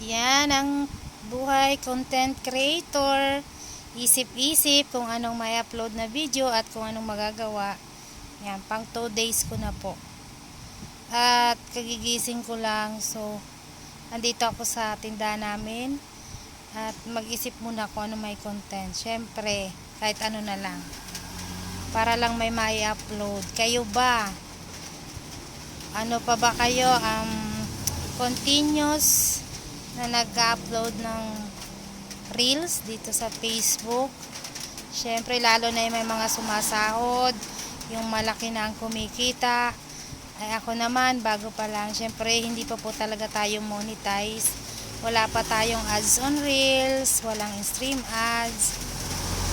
Yan ang buhay content creator. Isip-isip kung anong may upload na video at kung anong magagawa. Yan, pang 2 days ko na po. At kagigising ko lang. So, andito ako sa tindahan namin. At mag-isip muna kung ano may content. Siyempre, kahit ano na lang. Para lang may mai-upload. Kayo ba? Ano pa ba kayo? Um, continuous na nag-upload ng reels dito sa Facebook. Siyempre, lalo na yung may mga sumasahod, yung malaki na ang kumikita. Ay ako naman, bago pa lang, siyempre, hindi pa po talaga tayo monetize. Wala pa tayong ads on reels, walang stream ads.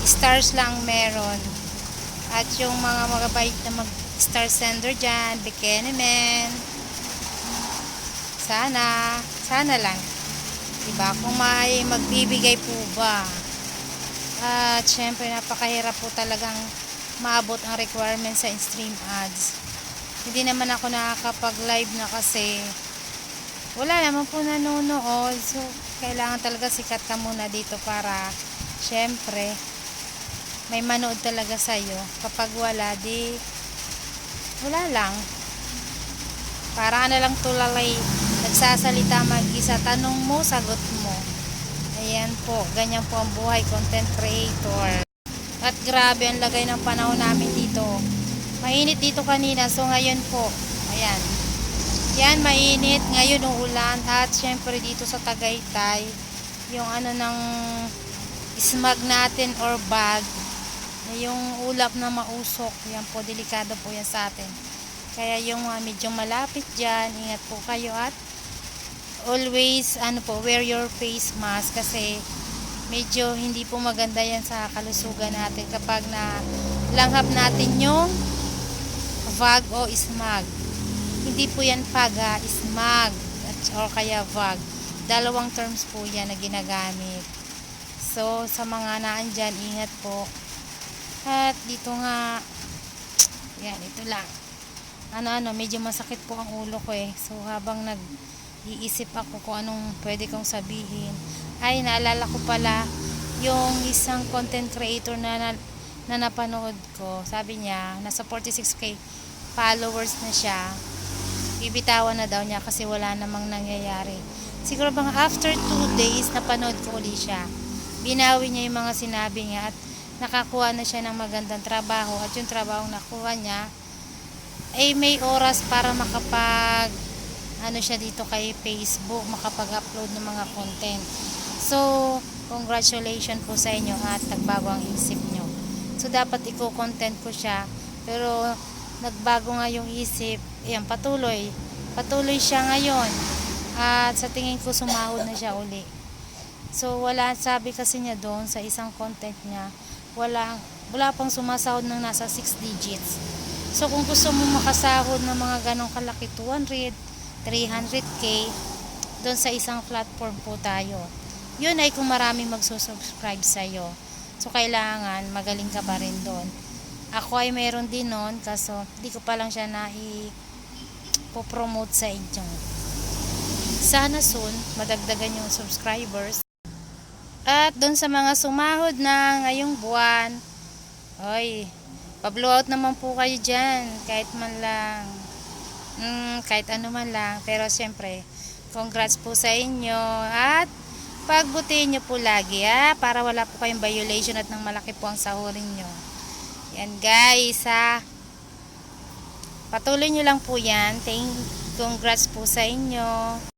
Stars lang meron. At yung mga magabait na mag-star sender dyan, Bikini Man. Sana, sana lang. Diba? Kung may magbibigay po ba. At syempre napakahirap po talagang maabot ang requirements sa stream ads. Hindi naman ako nakakapag-live na kasi wala naman po nanonood. So, kailangan talaga sikat ka muna dito para syempre may manood talaga sa'yo. Kapag wala, di wala lang. Para na lang tulalay nagsasalita mag-isa. Tanong mo, sagot mo. Ayan po, ganyan po ang buhay content creator. At grabe ang lagay ng panahon namin dito. Mainit dito kanina, so ngayon po, ayan. Yan, mainit. Ngayon uulan. At syempre dito sa Tagaytay, yung ano ng smog natin or bag, yung ulap na mausok, yan po, delikado po yan sa atin. Kaya yung mga medyo malapit dyan, ingat po kayo at always, ano po, wear your face mask kasi medyo hindi po maganda yan sa kalusugan natin kapag na langhap natin yung vag o smog. Hindi po yan paga, smog at, or kaya vag. Dalawang terms po yan na ginagamit. So, sa mga naan dyan, ingat po. At dito nga, yan, ito lang. Ano-ano, medyo masakit po ang ulo ko eh. So, habang nag-iisip ako kung anong pwede kong sabihin, ay, naalala ko pala yung isang content creator na, na, na napanood ko. Sabi niya, nasa 46k followers na siya. Bibitawan na daw niya kasi wala namang nangyayari. Siguro bang after 2 days, napanood ko uli siya. Binawi niya yung mga sinabi niya at nakakuha na siya ng magandang trabaho at yung trabaho nakuha niya ay may oras para makapag ano siya dito kay Facebook makapag-upload ng mga content. So congratulations po sa inyo at nagbago ang isip nyo. So dapat i-content ko siya. Pero nagbago nga yung isip. Ayan patuloy. Patuloy siya ngayon. At sa tingin ko sumahod na siya uli. So wala sabi kasi niya doon sa isang content niya wala wala pang sumasahod ng nasa 6 digits. So kung gusto mo makasahod ng mga ganong kalaki 200, 300k doon sa isang platform po tayo. Yun ay kung marami magsusubscribe sa iyo. So kailangan magaling ka pa rin doon. Ako ay meron din noon kaso di ko pa lang siya na i-promote sa inyo. Sana soon madagdagan yung subscribers. At doon sa mga sumahod na ngayong buwan, oy, pa-blow out naman po kayo dyan. Kahit man lang. Mm, kahit ano man lang. Pero siyempre, congrats po sa inyo. At pagbutihin nyo po lagi ha. Para wala po kayong violation at nang malaki po ang sahurin nyo. Yan guys ha. Patuloy nyo lang po yan. Thank, congrats po sa inyo.